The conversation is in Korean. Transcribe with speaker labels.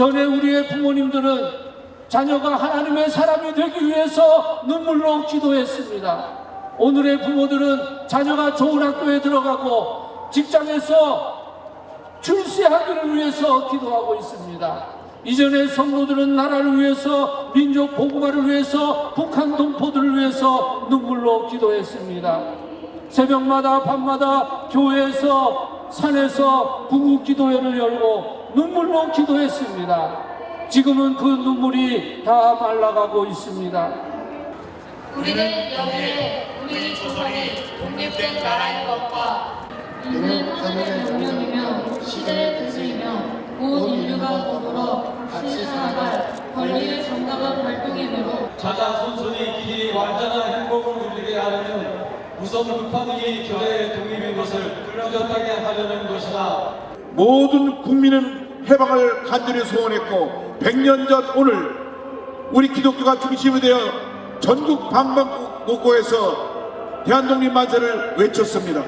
Speaker 1: 전에 우리의 부모님들은 자녀가 하나님의 사람이 되기 위해서 눈물로 기도했습니다. 오늘의 부모들은 자녀가 좋은 학교에 들어가고 직장에서 출세하기를 위해서 기도하고 있습니다. 이전의 성도들은 나라를 위해서 민족 보고마를 위해서 북한 동포들을 위해서 눈물로 기도했습니다. 새벽마다 밤마다 교회에서 산에서 구국 기도회를 열고 눈물로 기도했습니다. 지금은 그 눈물이 다 말라가고 있습니다.
Speaker 2: 우리는 여기에 우리 조선이 독립된 나라인 것과
Speaker 3: 이는 하늘의 명령이며 시대의 뜻이며 온 인류가 더불어 같이 살아갈 권리의 정당한 활동이므로
Speaker 4: 자자 손손이 길이 완전한 행복을 누리게 하려면 우선 급한 일이 교회의 독립인 것을 뚜렷하게 하려는 것이다.
Speaker 5: 모든 국민은 해방을 간절히 소원했고 100년 전 오늘 우리 기독교가 중심이 되어 전국 방방곡곡에서 대한독립 만세를 외쳤습니다.